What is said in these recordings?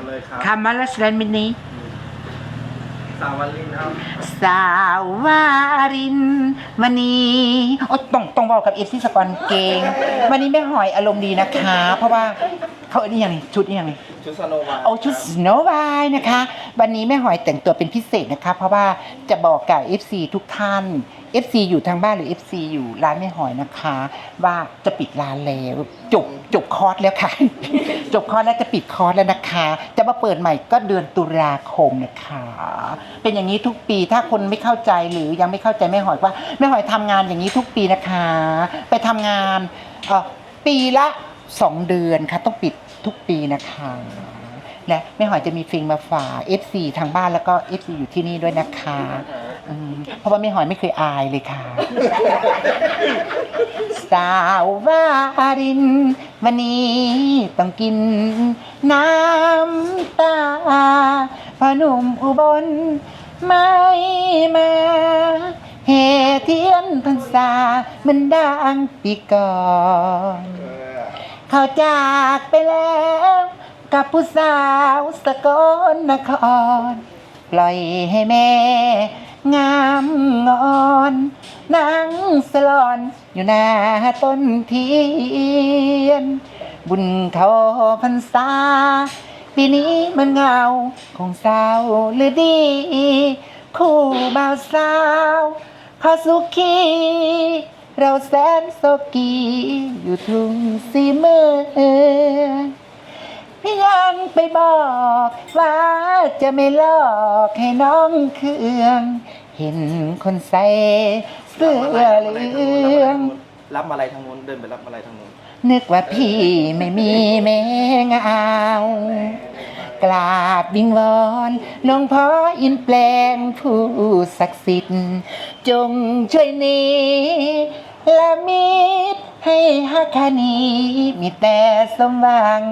เอาเลยครับคำว่าลัสแลนมินี้ สาวลินครับ สาววารินวันนี้โอ้ต้องต้องบอกกับเอฟซีสกอนเกง วันนี้แม่หอยอารมณ์ดีนะคะ เพราะว่า เขาอันนี้ยังไงชุดนี้ยังไง ชุดสโนว์ไวท์เอาชุดสโนไวท์นะคะ วันนี้แม่หอยแต่งตัวเป็นพิเศษนะคะ เพราะว่าจะบอกกับ FC ทุกท่าน FC อยู่ทางบ้านหรือ FC อยู่ร้านแม่หอยนะคะ ว่าจะปิดร้านแล้วจบจบคอร์สแล้วค่ะ จบคอร์สแล้วจะปิดคอร์สแล้วนะคะ จะมาเปิดใหม่ก็เดือนตุลาคมนะคะ เป็นอย่างนี้ทุกปีถ้าคนไม่เข้าใจหรือยังไม่เข้าใจแม่หอยว่าแม่หอยทำงานอย่างนี้ทุกปีนะคะ ไปทำงานเอ่อปีละ สองเดือนค่ะต้องปิดทุกปีนะคะและแม่หอยจะมีฟิงมาฝาก FC ทางบ้านแล้วก็ FC อยู่ที่นี่ด้วยนะคะอืมเพราะว่าแม่หอยไม่เคยอายเลยค่ะ สาววารินวันนี้ต้องกินน้ำตาพอหนุ่มอุบลไม่มาเฮเทียนพรรษามันดังปีก่อน เขาจากไปแล้ว กับผู้สาวสกลนคร ปล่อยให้แม่ งามงอนนั่งสลอนอยู่หน้าต้นเทียน บุญเขาพรรษาปีนี้มันเงาของสาวหรือดี คู่บ่าวสาวขอสุขี เราแสนโศกีอยู่ทุ่งสีเมืองพี่ยังไปบอกว่าจะไม่หลอกให้น้องเคือง เห็นคนใส่เสื้อเหลือง รับอะไรทางนู้นเดินไปรับอะไรทางนู้นนึกว่าพี่ไม่มีแม่เงาว กราบวิงวอนหลวงพ่ออินแปลงผู้ศักดิ์สิทธิ์ จงช่วยนี้และมิตรให้ฮักคานีมีแต่สมหวัง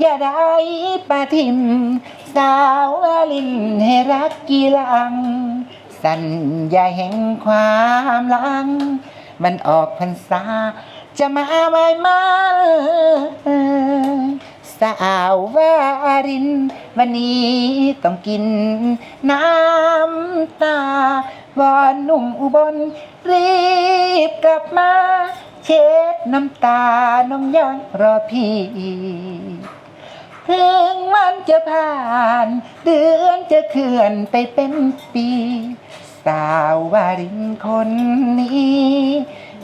อย่าได้ปาทิม สาวลินให้รักกีลัง สัญญาแห่งความลัง มันออกพรรษาจะมาไม่มา สาววาริน วันนี้ต้องกินน้ำตาวอนหนุ่มอุบล รีบกลับมา เช็ดน้ำตาน้องยังรอพี่ถึงมันจะผ่าน เดือนจะเคลื่อนไปเป็นปี สาววารินคนนี้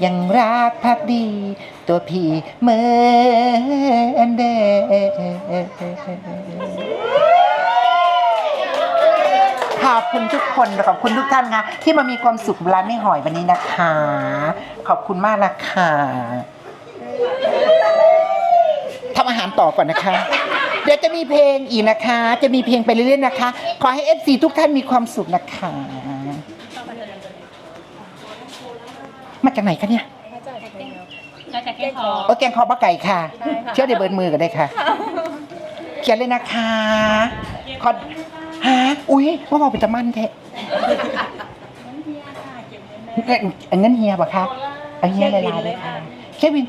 ยังรักพักดี ตัวพี่เหมือน ขอบคุณทุกคนขอบคุณทุกท่านนะที่มามีความสุขร้านไม่หอยวันนี้นะคะ ขอบคุณมากนะคะทำอาหารต่อก่อนนะคะ เดี๋ยวจะมีเพลงอีกนะคะ จะมีเพลงไปเรื่อยๆนะคะ ขอให้ FC ทุกท่านมีความสุขนะคะ มาจากไหนคะเนี่ย มาจากแก้งคอโอ้แกงคอปลาไก่ค่ะ เชื่อเดี๋ยวเบิร์นมือกันได้ค่ะ เขียนเลยนะคะขอฮะอุ้ยว่าบอกเป็นตะมันแท้เอ้ยอันนั้นเฮียปะคะอันเฮียลายลายเลยค่ะเควิน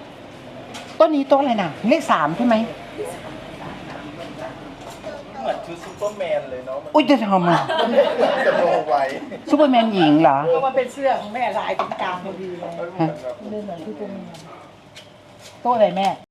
ต้นนี้ต้นอะไรนะเลขสามใช่ไหมเหมือนชุดซูเปอร์แมนเลยเนาะมันอุ้ยจะทำอะสโนว์ไวท์ซูเปอร์แมนหญิงเหรอเพราะมันเป็นเสื้อของแม่ลายเป็นกลางพอดีเลยมันเหมือนแบบเรื่องเหมือนที่เป็น โต๊ะอะไรแม่